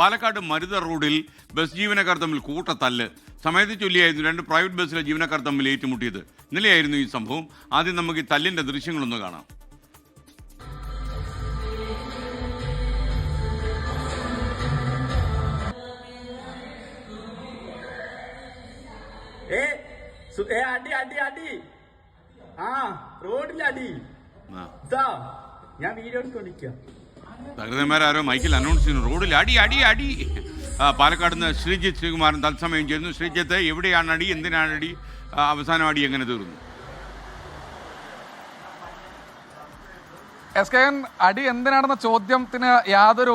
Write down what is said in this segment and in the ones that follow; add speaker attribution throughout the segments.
Speaker 1: പാലക്കാട് മരുത റോഡിൽ ബസ് ജീവനക്കാർ തമ്മിൽ കൂട്ടത്തല്ല്. സമയത്ത് ചൊല്ലിയായിരുന്നു രണ്ട് പ്രൈവറ്റ് ബസ്സിലെ ജീവനക്കാർ തമ്മിൽ ഏറ്റുമുട്ടിയത്. ഇന്നലെയായിരുന്നു ഈ സംഭവം. ആദ്യം നമുക്ക് ഈ തല്ലിന്റെ ദൃശ്യങ്ങളൊന്ന് കാണാം.
Speaker 2: ഏ അടി അടി അടി. ആ റോഡിൽ അടി ഞാൻ വീഡിയോ എടുത്തോണ്ടിരിക്കുക
Speaker 1: സഹൃദയന്മാരാരോ മൈക്കിൽ അനൗൺസ് ചെയ്യുന്നു. റോഡിൽ അടി അടി അടി. പാലക്കാട് നിന്ന് ശ്രീജിത്ത് ശ്രീകുമാരൻ തത്സമയം ചെയ്യുന്നു. ശ്രീജിത്ത് എവിടെയാണ് അടി എന്തിനാണ് അടി അവസാനം അടി എങ്ങനെ തീർന്നു?
Speaker 3: എസ് കെ എൻ അടി എന്തിനാണെന്ന ചോദ്യത്തിന് യാതൊരു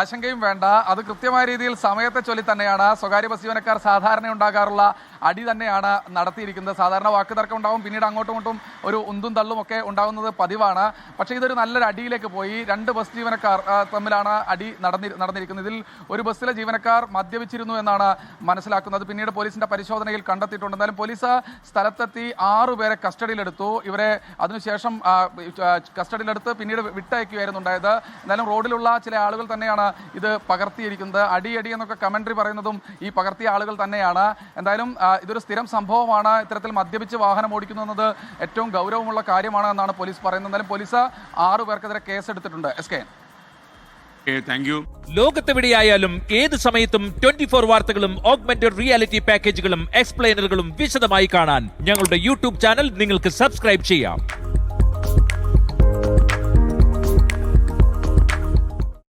Speaker 3: ആശങ്കയും വേണ്ട. അത് കൃത്യമായ രീതിയിൽ സമയത്തെ ചൊല്ലി തന്നെയാണ്. സ്വകാര്യ ബസ് ജീവനക്കാർ സാധാരണ ഉണ്ടാകാറുള്ള അടി തന്നെയാണ് നടത്തിയിരിക്കുന്നത്. സാധാരണ വാക്ക് തർക്കം ഉണ്ടാവും. പിന്നീട് അങ്ങോട്ടും ഇങ്ങോട്ടും ഒരു ഉന്തും തള്ളും ഒക്കെ ഉണ്ടാകുന്നത് പതിവാണ്. പക്ഷേ ഇതൊരു നല്ലൊരു അടിയിലേക്ക് പോയി. രണ്ട് ബസ് ജീവനക്കാർ തമ്മിലാണ് അടി നടന്നി നടന്നിരിക്കുന്നത്. ഇതിൽ ഒരു ബസ്സിലെ ജീവനക്കാർ മദ്യപിച്ചിരുന്നു എന്നാണ് മനസ്സിലാക്കുന്നത്. പിന്നീട് പോലീസിന്റെ പരിശോധനയിൽ കണ്ടെത്തിയിട്ടുണ്ട്. എന്നാലും പോലീസ് സ്ഥലത്തെത്തി ആറുപേരെ കസ്റ്റഡിയിലെടുത്തു. ഇവരെ അതിനുശേഷം കസ്റ്റഡിയിലെടുത്ത് പിന്നീട് വിട്ടയക്കുകയായിരുന്നു ഉണ്ടായത്. എന്നാലും റോഡിലുള്ള ചില ആളുകൾ തന്നെയാണ് ഇത് പകർത്തിയിരിക്കുന്നത്. അടിയടി അടി എന്നൊക്കെ കമന്ററി പറയുന്നതും ഈ പകർത്തിയ ആളുകൾ തന്നെയാണ്. എന്തായാലും ഇതൊരു സ്ഥിരം സംഭവമാണ്. ഇത്തരത്തിൽ മദ്യപിച്ച് വാഹനം ഓടിക്കുന്നു എന്നത് ഏറ്റവും ഗൗരവമുള്ള കാര്യമാണ് എന്നാണ് പോലീസ് പറയുന്നത്. എന്നാലും പോലീസ് ആറു പേർക്കെതിരെ കേസെടുത്തിട്ടുണ്ട്. S K.
Speaker 1: Okay thank you
Speaker 4: ലോകത്തെവിടെയായാലും ഏത് സമയത്തും ട്വന്റി ഫോർ വാർത്തകളും ഓഗ്മെന്റഡ് റിയാലിറ്റി പാക്കേജുകളും എക്സ്പ്ലെയിനറുകളും വിശദമായി കാണാൻ ഞങ്ങളുടെ യൂട്യൂബ് ചാനൽ നിങ്ങൾക്ക് സബ്സ്ക്രൈബ് ചെയ്യാം.